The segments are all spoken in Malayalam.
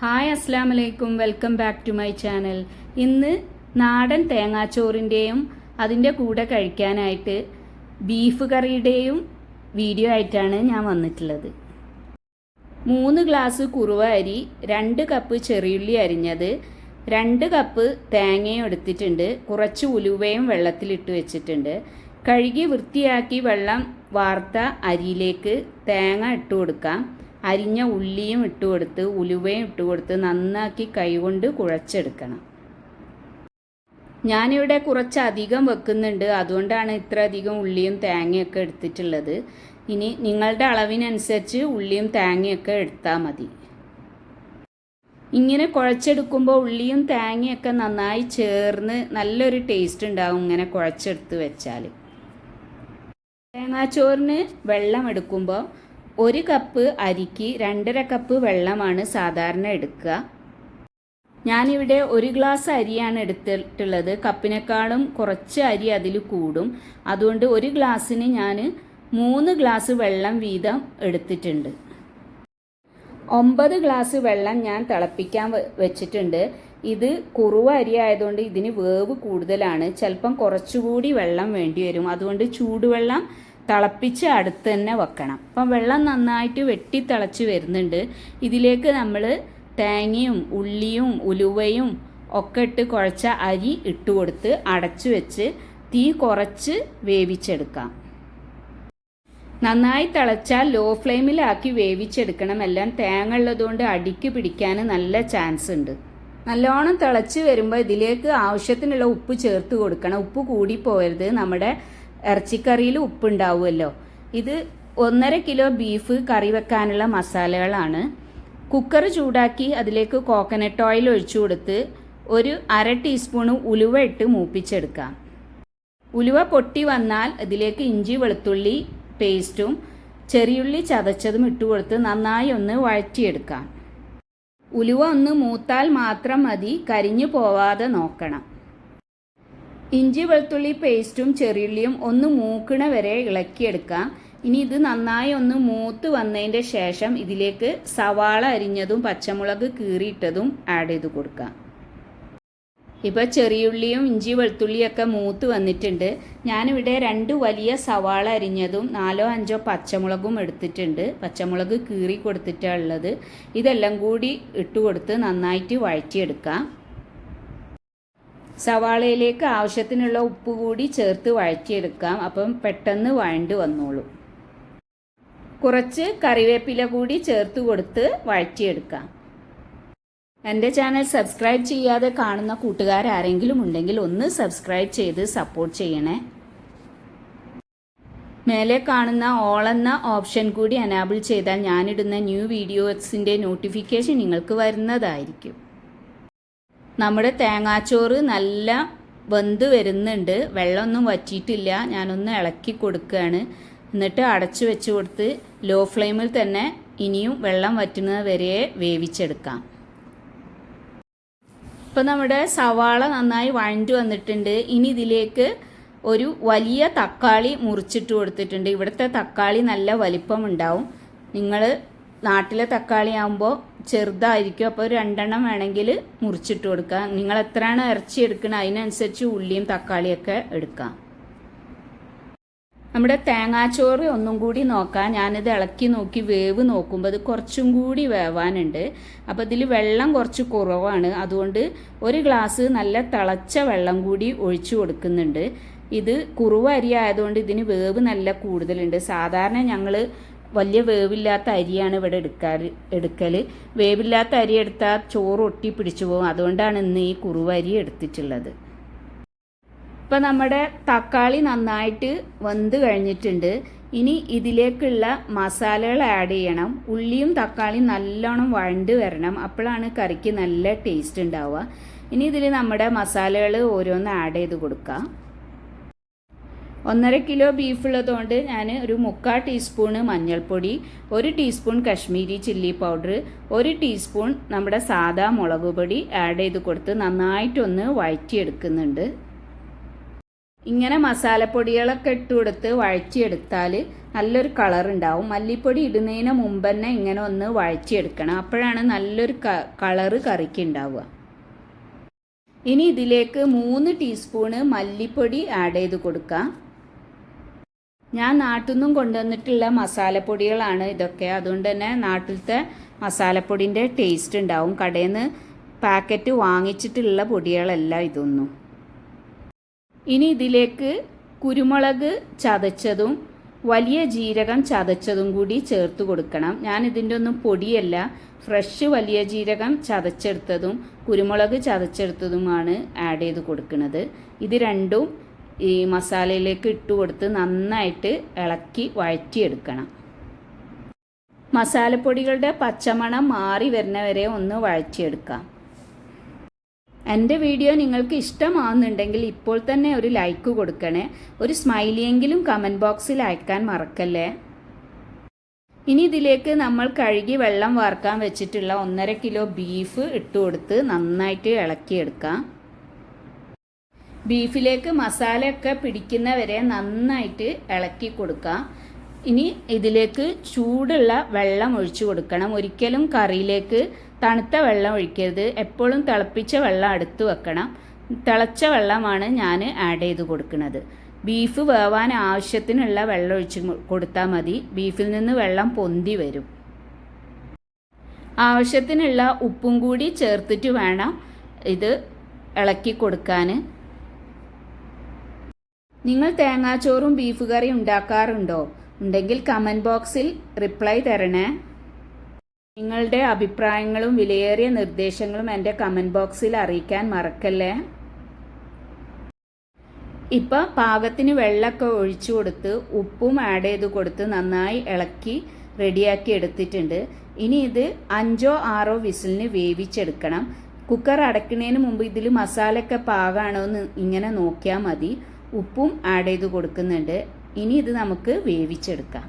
ഹായ് അസ്സാം വലൈക്കും welcome back to my channel. ഇന്ന് നാടൻ തേങ്ങാച്ചോറിന്റെയും അതിന്റെ കൂടെ കഴിക്കാനായിട്ട് ബീഫ് കറിയുടെയും വീഡിയോ ആയിട്ടാണ് ഞാൻ വന്നിട്ടുള്ളത്. മൂന്ന് ഗ്ലാസ് കുറുവ അരി രണ്ട് കപ്പ് ചെറിയുള്ളി അരിഞ്ഞത് രണ്ട് കപ്പ് തേങ്ങയും എടുത്തിട്ടുണ്ട്. കുറച്ച് ഉലുവയും വെള്ളത്തിലിട്ട് വെച്ചിട്ടുണ്ട്. കഴുകി വൃത്തിയാക്കി വെള്ളം വാർത്ത അരിയിലേക്ക് തേങ്ങ ഇട്ട് കൊടുക്കാം. അരിഞ്ഞ ഉള്ളിയും ഇട്ട് കൊടുത്ത് ഉലുവയും ഇട്ട് കൊടുത്ത് നന്നാക്കി കൈകൊണ്ട് കുഴച്ചെടുക്കണം. ഞാനിവിടെ കുറച്ച് അധികം വെക്കുന്നുണ്ട്. അതുകൊണ്ടാണ് ഇത്ര അധികം ഉള്ളിയും തേങ്ങയൊക്കെ എടുത്തിട്ടുള്ളത്. ഇനി നിങ്ങളുടെ അളവിനനുസരിച്ച് ഉള്ളിയും തേങ്ങയൊക്കെ എടുത്താൽ മതി. ഇങ്ങനെ കുഴച്ചെടുക്കുമ്പോൾ ഉള്ളിയും തേങ്ങയൊക്കെ നന്നായി ചേർന്ന് നല്ലൊരു ടേസ്റ്റ് ഉണ്ടാവും ഇങ്ങനെ കുഴച്ചെടുത്ത് വെച്ചാൽ. തേങ്ങാച്ചോറിന് വെള്ളം എടുക്കുമ്പോൾ ഒരു കപ്പ് അരിക്ക് രണ്ടര കപ്പ് വെള്ളമാണ് സാധാരണ എടുക്കുക. ഞാനിവിടെ ഒരു ഗ്ലാസ് അരിയാണ് എടുത്തിട്ടുള്ളത്. കപ്പിനേക്കാളും കുറച്ച് അരി അതിൽ കൂടും. അതുകൊണ്ട് ഒരു ഗ്ലാസ്സിന് ഞാൻ മൂന്ന് ഗ്ലാസ് വെള്ളം വീതം എടുത്തിട്ടുണ്ട്. ഒമ്പത് ഗ്ലാസ് വെള്ളം ഞാൻ തിളപ്പിക്കാൻ വെച്ചിട്ടുണ്ട്. ഇത് കുറുവ അരി ആയതുകൊണ്ട് ഇതിന് വേവ് കൂടുതലാണ്. ചിലപ്പം കുറച്ചുകൂടി വെള്ളം വേണ്ടി വരും അതുകൊണ്ട് ചൂടുവെള്ളം തിളപ്പിച്ച് അടുത്ത് തന്നെ വെക്കണം. അപ്പം വെള്ളം നന്നായിട്ട് വെട്ടി തിളച്ച് വരുന്നുണ്ട്. ഇതിലേക്ക് നമ്മൾ തേങ്ങയും ഉള്ളിയും ഉലുവയും ഒക്കെ ഇട്ട് കുഴച്ച അരി ഇട്ട് കൊടുത്ത് അടച്ചു വെച്ച് തീ കുറച്ച് വേവിച്ചെടുക്കാം. നന്നായി തിളച്ചാൽ ലോ ഫ്ലെയിമിലാക്കി വേവിച്ചെടുക്കണം. എല്ലാം തേങ്ങ ഉള്ളതുകൊണ്ട് അടിക്ക് പിടിക്കാൻ നല്ല ചാൻസ് ഉണ്ട്. നല്ലോണം തിളച്ച് വരുമ്പോൾ ഇതിലേക്ക് ആവശ്യത്തിനുള്ള ഉപ്പ് ചേർത്ത് കൊടുക്കണം. ഉപ്പ് കൂടി പോകരുത് നമ്മുടെ ഇറച്ചിക്കറിയിൽ ഉപ്പുണ്ടാവുമല്ലോ. ഇത് ഒന്നര കിലോ ബീഫ് കറി വെക്കാനുള്ള മസാലകളാണ്. കുക്കർ ചൂടാക്കി അതിലേക്ക് കോക്കനട്ട് ഓയിൽ ഒഴിച്ചു കൊടുത്ത് ഒരു അര ടീസ്പൂണ് ഉലുവ ഇട്ട് മൂപ്പിച്ചെടുക്കാം ഉലുവ പൊട്ടി വന്നാൽ ഇതിലേക്ക് ഇഞ്ചി വെളുത്തുള്ളി പേസ്റ്റും ചെറിയുള്ളി ചതച്ചതും ഇട്ട് കൊടുത്ത് നന്നായി ഒന്ന് വഴറ്റിയെടുക്കാം ഉലുവ ഒന്ന് മൂത്താൽ മാത്രം മതി കരിഞ്ഞു പോവാതെ നോക്കണം. ഇഞ്ചി വെളുത്തുള്ളി പേസ്റ്റും ചെറിയുള്ളിയും ഒന്ന് മൂക്കണ വരെ ഇളക്കിയെടുക്കാം. ഇനി ഇത് നന്നായി ഒന്ന് മൂത്ത് വന്നതിന്റെ ശേഷം ഇതിലേക്ക് സവാള അരിഞ്ഞതും പച്ചമുളക് കീറിയിട്ടതും ആഡ് ചെയ്ത് കൊടുക്കാം. ഇപ്പോൾ ചെറിയുള്ളിയും ഇഞ്ചി വെളുത്തുള്ളിയൊക്കെ മൂത്ത് വന്നിട്ടുണ്ട്. ഞാനിവിടെ രണ്ട് വലിയ സവാള അരിഞ്ഞതും നാലോ അഞ്ചോ പച്ചമുളകും എടുത്തിട്ടുണ്ട്. പച്ചമുളക് കീറി കൊടുത്തിട്ടാണ് ഉള്ളത്. ഇതെല്ലാം കൂടി ഇട്ട് കൊടുത്ത് നന്നായിട്ട് വഴറ്റിയെടുക്കാം. സവാളയിലേക്ക് ആവശ്യത്തിനുള്ള ഉപ്പ് കൂടി ചേർത്ത് വഴറ്റിയെടുക്കാം. അപ്പം പെട്ടെന്ന് വഴണ്ട് വന്നോളൂ. കുറച്ച് കറിവേപ്പില കൂടി ചേർത്ത് കൊടുത്ത് വഴറ്റിയെടുക്കാം. എന്റെ ചാനൽ സബ്സ്ക്രൈബ് ചെയ്യാതെ കാണുന്ന കൂട്ടുകാരാരെങ്കിലും ഉണ്ടെങ്കിൽ ഒന്ന് സബ്സ്ക്രൈബ് ചെയ്ത് സപ്പോർട്ട് ചെയ്യണേ. മേലെ കാണുന്ന ഓൾ എന്ന ഓപ്ഷൻ കൂടി അനാബിൾ ചെയ്താൽ ഞാനിടുന്ന ന്യൂ വീഡിയോസിന്റെ നോട്ടിഫിക്കേഷൻ നിങ്ങൾക്ക് വരുന്നതായിരിക്കും. നമ്മുടെ തേങ്ങാച്ചോറ് നല്ല വെന്ത് വരുന്നുണ്ട്. വെള്ളമൊന്നും വറ്റിയിട്ടില്ല. ഞാനൊന്ന് ഇളക്കി കൊടുക്കുകയാണ്. എന്നിട്ട് അടച്ചു വെച്ച് കൊടുത്ത് ലോ ഫ്ലെയിമിൽ തന്നെ ഇനിയും വെള്ളം വറ്റുന്നത് വരെ വേവിച്ചെടുക്കാം. ഇപ്പം നമ്മുടെ സവാള നന്നായി വഴണ്ടു വന്നിട്ടുണ്ട്. ഇനി ഇതിലേക്ക് ഒരു വലിയ തക്കാളി മുറിച്ചിട്ട് കൊടുത്തിട്ടുണ്ട്. ഇവിടുത്തെ തക്കാളി നല്ല വലിപ്പമുണ്ടാവും. നിങ്ങൾ നാട്ടിലെ തക്കാളി ആകുമ്പോൾ ചെറുതായിരിക്കും. അപ്പോൾ രണ്ടെണ്ണം വേണമെങ്കിൽ മുറിച്ചിട്ട് കൊടുക്കുക നിങ്ങൾ എത്രയാണ് ഇറച്ചി എടുക്കുന്നത് അതിനനുസരിച്ച് ഉള്ളിയും തക്കാളിയൊക്കെ എടുക്കാം. നമ്മുടെ തേങ്ങാച്ചോറ് ഒന്നും കൂടി നോക്കാം. ഞാനിത് ഇളക്കി നോക്കി വേവ് നോക്കുമ്പോൾ അത് കുറച്ചും കൂടി വേവാനുണ്ട്. അപ്പോൾ ഇതിൽ വെള്ളം കുറച്ച് കുറവാണ്. അതുകൊണ്ട് ഒരു ഗ്ലാസ് നല്ല തിളച്ച വെള്ളം കൂടി ഒഴിച്ചു കൊടുക്കുന്നുണ്ട്. ഇത് കുറുവ അരി ആയതുകൊണ്ട് ഇതിന് വേവ് നല്ല കൂടുതലുണ്ട്. സാധാരണ ഞങ്ങൾ വലിയ വേവില്ലാത്ത അരിയാണ് ഇവിടെ എടുക്കാറ് എടുക്കൽ വേവില്ലാത്ത അരി എടുത്താൽ ചോറ് ഒട്ടി പിടിച്ചു പോകും. അതുകൊണ്ടാണ് ഇന്ന് ഈ കുറുവരി എടുത്തിട്ടുള്ളത്. ഇപ്പം നമ്മുടെ തക്കാളി നന്നായിട്ട് വെന്ത് കഴിഞ്ഞിട്ടുണ്ട്. ഇനി ഇതിലേക്കുള്ള മസാലകൾ ആഡ് ചെയ്യണം. ഉള്ളിയും തക്കാളിയും നല്ലോണം വഴണ്ട് വരണം. അപ്പോഴാണ് കറിക്ക് നല്ല ടേസ്റ്റ് ഉണ്ടാവുക. ഇനി ഇതിൽ നമ്മുടെ മസാലകൾ ഓരോന്ന് ആഡ് ചെയ്ത് കൊടുക്കാം. ഒന്നര കിലോ ബീഫ് ഉള്ളതുകൊണ്ട് ഞാൻ ഒരു മുക്കാൽ ടീസ്പൂണ് മഞ്ഞൾപ്പൊടി ഒരു ടീസ്പൂൺ കശ്മീരി ചില്ലി പൗഡർ ഒരു ടീസ്പൂൺ നമ്മുടെ സാദാ മുളക് പൊടി ആഡ് ചെയ്ത് കൊടുത്ത് നന്നായിട്ടൊന്ന് വഴറ്റിയെടുക്കുന്നുണ്ട്. ഇങ്ങനെ മസാലപ്പൊടികളൊക്കെ ഇട്ട് കൊടുത്ത് വഴറ്റിയെടുത്താൽ നല്ലൊരു കളർ ഉണ്ടാവും. മല്ലിപ്പൊടി ഇടുന്നതിന് മുമ്പ് തന്നെ ഇങ്ങനെ ഒന്ന് വഴറ്റിയെടുക്കണം. അപ്പോഴാണ് നല്ലൊരു കളറ് കറിക്ക് ഉണ്ടാവുക. ഇനി ഇതിലേക്ക് മൂന്ന് ടീസ്പൂണ് മല്ലിപ്പൊടി ആഡ് ചെയ്ത് കൊടുക്കാം. ഞാൻ നാട്ടിൽ കൊണ്ടുവന്നിട്ടുള്ള മസാലപ്പൊടികളാണ് ഇതൊക്കെ. അതുകൊണ്ട് തന്നെ നാട്ടിലത്തെ മസാലപ്പൊടിന്റെ ടേസ്റ്റ് ഉണ്ടാവും. കടയിൽ നിന്ന് പാക്കറ്റ് വാങ്ങിച്ചിട്ടുള്ള പൊടികളല്ല ഇതൊന്നും. ഇനി ഇതിലേക്ക് കുരുമുളക് ചതച്ചതും വലിയ ജീരകം ചതച്ചതും കൂടി ചേർത്ത് കൊടുക്കണം. ഞാൻ ഇതിന്റെ ഒന്നും പൊടിയല്ല ഫ്രഷ് വലിയ ജീരകം ചതച്ചെടുത്തതും കുരുമുളക് ചതച്ചെടുത്തതുമാണ് ആഡ് ചെയ്ത് കൊടുക്കുന്നത്. ഇത് രണ്ടും ഈ മസാലയിലേക്ക് ഇട്ട് കൊടുത്ത് നന്നായിട്ട് ഇളക്കി വഴറ്റിയെടുക്കണം. മസാലപ്പൊടികളുടെ പച്ചമണം മാറി വരുന്നവരെ ഒന്ന് വഴറ്റിയെടുക്കാം. എന്റെ വീഡിയോ നിങ്ങൾക്ക് ഇഷ്ടമാവുന്നുണ്ടെങ്കിൽ ഇപ്പോൾ തന്നെ ഒരു ലൈക്ക് കൊടുക്കണേ. ഒരു സ്മൈലിയെങ്കിലും കമന്റ് ബോക്സിൽ അയക്കാൻ മറക്കല്ലേ? ഇനി ഇതിലേക്ക് നമ്മൾ കഴുകി വെള്ളം വാർക്കാൻ വെച്ചിട്ടുള്ള ഒന്നര കിലോ ബീഫ് ഇട്ട് കൊടുത്ത് നന്നായിട്ട് ഇളക്കിയെടുക്കാം. ബീഫിലേക്ക് മസാലയൊക്കെ പിടിക്കുന്നവരെ നന്നായിട്ട് ഇളക്കി കൊടുക്കാം. ഇനി ഇതിലേക്ക് ചൂടുള്ള വെള്ളം ഒഴിച്ചു കൊടുക്കണം. ഒരിക്കലും കറിയിലേക്ക് തണുത്ത വെള്ളം ഒഴിക്കരുത്. എപ്പോഴും തിളപ്പിച്ച വെള്ളം അടുത്ത് വെക്കണം. തിളച്ച വെള്ളമാണ് ഞാൻ ആഡ് ചെയ്ത് കൊടുക്കുന്നത്. ബീഫ് വേവാൻ ആവശ്യത്തിനുള്ള വെള്ളം ഒഴിച്ച് കൊടുത്താൽ മതി. ബീഫിൽ നിന്ന് വെള്ളം പൊന്തി വരും. ആവശ്യത്തിനുള്ള ഉപ്പും കൂടി ചേർത്തിട്ട് വേണം ഇത് ഇളക്കി കൊടുക്കാൻ. നിങ്ങൾ തേങ്ങാച്ചോറും ബീഫ് കറിയും ഉണ്ടാക്കാറുണ്ടോ? ഉണ്ടെങ്കിൽ കമന്റ് ബോക്സിൽ റിപ്ലൈ തരണേ. നിങ്ങളുടെ അഭിപ്രായങ്ങളും വിലയേറിയ നിർദ്ദേശങ്ങളും എന്റെ കമന്റ് ബോക്സിൽ അറിയിക്കാൻ മറക്കല്ലേ? ഇപ്പം പാകത്തിന് വെള്ളമൊക്കെ ഒഴിച്ചു കൊടുത്ത് ഉപ്പും ആഡ് ചെയ്ത് കൊടുത്ത് നന്നായി ഇളക്കി റെഡിയാക്കി എടുത്തിട്ടുണ്ട്. ഇനി ഇത് അഞ്ചോ ആറോ വിസിലിന് വേവിച്ചെടുക്കണം. കുക്കർ അടയ്ക്കുന്നതിന് മുമ്പ് ഇതിൽ മസാലയൊക്കെ പാകമാണോ എന്ന് ഇങ്ങനെ നോക്കിയാൽ മതി. ഉപ്പും ആഡ് ചെയ്ത് കൊടുക്കുന്നുണ്ട്. ഇനി ഇത് നമുക്ക് വേവിച്ചെടുക്കാം.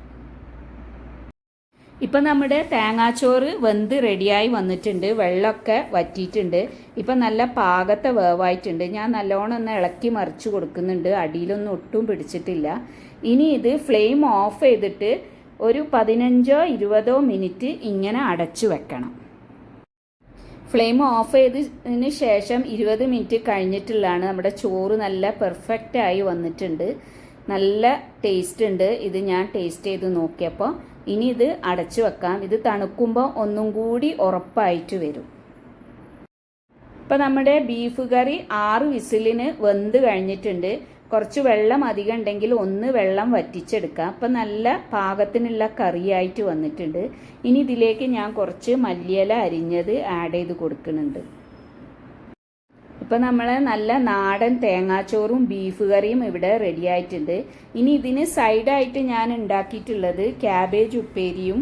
ഇപ്പം നമ്മുടെ തേങ്ങാച്ചോറ് വെന്ത് റെഡിയായി വന്നിട്ടുണ്ട്. വെള്ളമൊക്കെ വറ്റിയിട്ടുണ്ട്. ഇപ്പം നല്ല പാകത്തെ വേവായിട്ടുണ്ട്. ഞാൻ നല്ലോണം ഒന്ന് ഇളക്കി മറിച്ച് കൊടുക്കുന്നുണ്ട്. അടിയിലൊന്നും ഒട്ടും പിടിച്ചിട്ടില്ല. ഇനി ഇത് ഫ്ലെയിം ഓഫ് ചെയ്തിട്ട് ഒരു പതിനഞ്ചോ ഇരുപതോ മിനിറ്റ് ഇങ്ങനെ അടച്ചു വെക്കണം. ഫ്ലെയിം ഓഫ് ചെയ്തതിന് ശേഷം ഇരുപത് മിനിറ്റ് കഴിഞ്ഞിട്ടുള്ളതാണ്. നമ്മുടെ ചോറ് നല്ല പെർഫെക്റ്റ് ആയി വന്നിട്ടുണ്ട്. നല്ല ടേസ്റ്റ് ഉണ്ട്. ഇത് ഞാൻ ടേസ്റ്റ് ചെയ്ത് നോക്കിയപ്പോൾ ഇനി ഇത് അടച്ചു വെക്കാം. ഇത് തണുക്കുമ്പോൾ ഒന്നും കൂടി ഉറപ്പായിട്ട് വരും. ഇപ്പം നമ്മുടെ ബീഫ് കറി ആറ് വിസിലിന് വെന്ത് കഴിഞ്ഞിട്ടുണ്ട്. കുറച്ച് വെള്ളം അധികം ഉണ്ടെങ്കിൽ ഒന്ന് വെള്ളം വറ്റിച്ചെടുക്കുക. അപ്പം നല്ല പാകത്തിനുള്ള കറിയായിട്ട് വന്നിട്ടുണ്ട്. ഇനി ഇതിലേക്ക് ഞാൻ കുറച്ച് മല്ലിയില അരിഞ്ഞത് ആഡ് ചെയ്ത് കൊടുക്കുന്നുണ്ട്. ഇപ്പം നമ്മൾ നല്ല നാടൻ തേങ്ങാച്ചോറും ബീഫ് കറിയും ഇവിടെ റെഡി ആയിട്ടുണ്ട്. ഇനി ഇതിന് സൈഡായിട്ട് ഞാൻ ഉണ്ടാക്കിയിട്ടുള്ളത് ക്യാബേജ് ഉപ്പേരിയും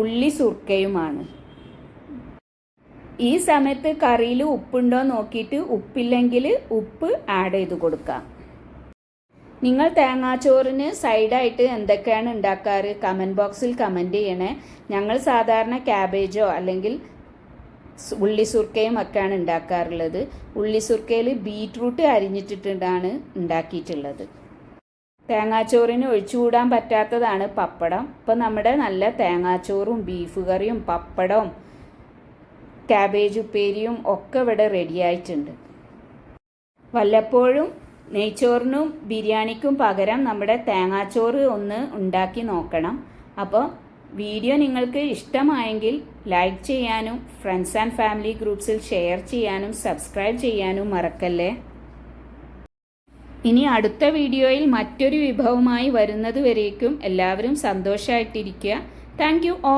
ഉള്ളി സുർക്കയുമാണ്. ഈ സമയത്ത് കറിയിൽ ഉപ്പുണ്ടോ നോക്കിയിട്ട് ഉപ്പില്ലെങ്കിൽ ഉപ്പ് ആഡ് ചെയ്ത് കൊടുക്കാം. നിങ്ങൾ തേങ്ങാച്ചോറിന് സൈഡായിട്ട് എന്തൊക്കെയാണ് ഉണ്ടാക്കാറ്? കമന്റ് ബോക്സിൽ കമന്റ് ചെയ്യണേ. ഞങ്ങൾ സാധാരണ ക്യാബേജോ അല്ലെങ്കിൽ ഉള്ളി സുർക്കയും ഒക്കെയാണ് ഉണ്ടാക്കാറുള്ളത്. ഉള്ളി സുർക്കയിൽ ബീറ്റ്റൂട്ട് അരിഞ്ഞിട്ടിട്ടാണ് ഉണ്ടാക്കിയിട്ടുള്ളത്. തേങ്ങാച്ചോറിന് ഒഴിച്ചുകൂടാൻ പറ്റാത്തതാണ് പപ്പടം. ഇപ്പം നമ്മുടെ നല്ല തേങ്ങാച്ചോറും ബീഫ് കറിയും പപ്പടവും ക്യാബേജ് ഉപ്പേരിയും ഒക്കെ ഇവിടെ റെഡിയായിട്ടുണ്ട് വല്ലപ്പോഴും നെയ്ച്ചോറിനും ബിരിയാണിക്കും പകരം നമ്മുടെ തേങ്ങാച്ചോറ് ഒന്ന് ഉണ്ടാക്കി നോക്കണം. അപ്പോൾ വീഡിയോ നിങ്ങൾക്ക് ഇഷ്ടമായെങ്കിൽ ലൈക്ക് ചെയ്യാനും ഫ്രണ്ട്സ് ആൻഡ് ഫാമിലി ഗ്രൂപ്പ്സിൽ ഷെയർ ചെയ്യാനും സബ്സ്ക്രൈബ് ചെയ്യാനും മറക്കല്ലേ? ഇനി അടുത്ത വീഡിയോയിൽ മറ്റൊരു വിഭവമായി വരുന്നത് വരേക്കും എല്ലാവരും സന്തോഷമായിട്ടിരിക്കുക താങ്ക് യു ഓ